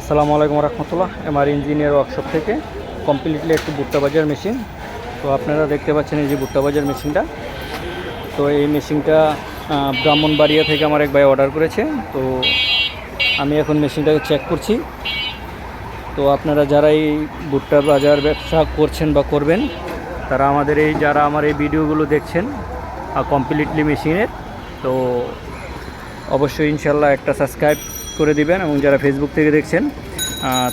আসসালামু আলাইকুম রহমতুল্লাহ। এমআর ইঞ্জিনিয়ার ওয়ার্কশপ থেকে কমপ্লিটলি একটি ভুট্টা বাজার মেশিন তো আপনারা দেখতে পাচ্ছেন এই যে ভুট্টা বাজার মেশিনটা তো এই মেশিনটা ব্রাহ্মণবাড়িয়া থেকে আমার এক ভাই অর্ডার করেছে। তো আমি এখন মেশিনটাকে চেক করছি। তো আপনারা যারা এই ভুট্টা বাজার ব্যবসা করছেন বা করবেন, তারা আমাদের এই, যারা আমার এই ভিডিওগুলো দেখছেন কমপ্লিটলি মেশিনের তো অবশ্যই ইনশাল্লাহ একটা সাবস্ক্রাইব করে দিবেন এবং যারা ফেসবুক থেকে দেখছেন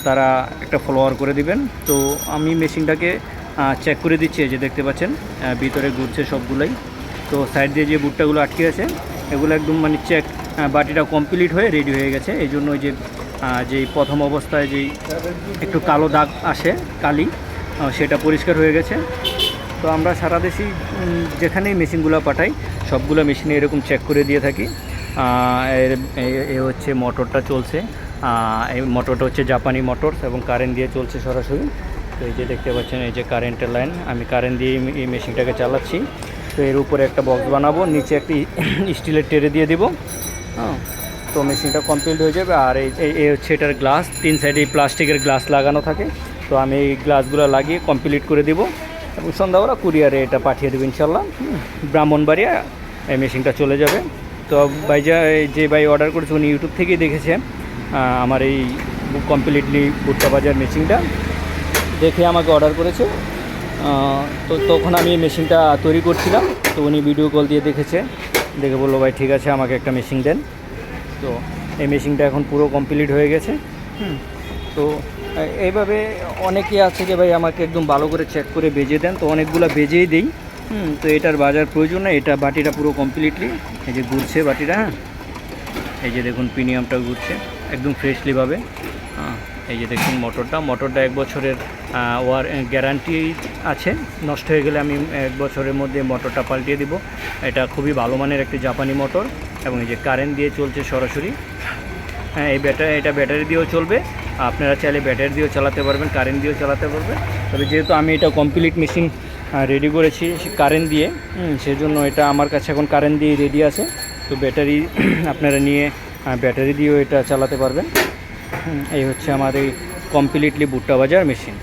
তারা একটা ফলোয়ার করে দিবেন। তো আমি মেশিনটাকে চেক করে দিচ্ছি যে দেখতে পাচ্ছেন ভিতরে ঘুরছে সবগুলোই। তো সাইড দিয়ে যে বুটটাগুলো আটকে আছে, এগুলো একদম মানে চেক বাটিটা কমপ্লিট হয়ে রেডি হয়ে গেছে। এই জন্য যে যেই প্রথম অবস্থায় যেই একটু কালো দাগ আসে, কালি সেটা পরিষ্কার হয়ে গেছে। তো আমরা সারা দেশেই যেখানেই মেশিনগুলো পাঠাই, সবগুলো মেশিনে এরকম চেক করে দিয়ে থাকি। এর, এ- হচ্ছে মোটরটা চলছে। এই মোটরটা হচ্ছে জাপানি মোটরস এবং কারেন্ট দিয়ে চলছে সরাসরি। তো এই যে দেখতে পাচ্ছেন, এই যে কারেন্টের লাইন আমি কারেন্ট দিয়ে এই মেশিনটাকে চালাচ্ছি। তো এর উপরে একটা বক্স বানাবো, নিচে একটি স্টিলের টেরে দিয়ে দিব। হ্যাঁ তো মেশিনটা কমপ্লিট হয়ে যাবে। আর এই- এই হচ্ছে এটার গ্লাস তিন সাইডে প্লাস্টিকের গ্লাস লাগানো থাকে। তো আমি এই গ্লাসগুলো লাগিয়ে কমপ্লিট করে দিব এবং সন্ধ্যাবেলা কুরিয়ারে এটা পাঠিয়ে দেবো ইনশাল্লাহ ব্রাহ্মণবাড়িয়া এই মেশিনটা চলে যাবে। তো ভাই যা যে ভাই অর্ডার করেছে উনি ইউটিউব থেকেই দেখেছে। আমার এই কমপ্লিটলি ভুট্টা বাজার মেশিনটা দেখে আমাকে অর্ডার করেছে। তো তখন আমি এই মেশিনটা তৈরি করছিলাম। তো উনি ভিডিও কল দিয়ে দেখেছে। দেখে বলল ভাই ঠিক আছে আমাকে একটা মেশিন দেন। তো এই মেশিনটা এখন পুরো কমপ্লিট হয়ে গেছে। হুম, তো এইভাবে অনেকে আছে যে ভাই আমাকে একদম ভালো করে চেক করে বেজে দেন। তো অনেকগুলো বেজেই দিই। হুম, তো এটার বাজার প্রয়োজন না এটা বাটিটা পুরো কমপ্লিটলি এই যে ঘুরছে বাটিটা হ্যাঁ? এই যে দেখুন প্রিমিয়ামটা ঘুরছে একদম ফ্রেশলিভাবে হ্যাঁ এই যে দেখুন মোটরটা মোটরটা এক বছরের ওয়ার গ্যারান্টি আছে। নষ্ট হয়ে গেলে আমি এক বছরের মধ্যে মোটরটা পাল্টিয়ে দিব। এটা খুবই ভালো মানের একটি জাপানি মোটর এবং এই যে কারেন্ট দিয়ে চলছে সরাসরি। হ্যাঁ এই ব্যাটারি এটা ব্যাটারি দিয়েও চলবে। আপনারা চাইলে ব্যাটারি দিয়েও চালাতে পারবেন কারেন্ট দিয়েও চালাতে পারবেন। তবে যেহেতু আমি এটা কমপ্লিট মেশিন রেডি করেছি কারেন্ট দিয়ে। সেজন্য এটা আমার কাছে এখন কারেন্ট দিয়ে রেডি আছে। তো ব্যাটারি আপনারা নিয়ে ব্যাটারি দিয়েও এটা চালাতে পারবেন। এই হচ্ছে এই কমপ্লিটলি ভুট্টা বাজার মেশিন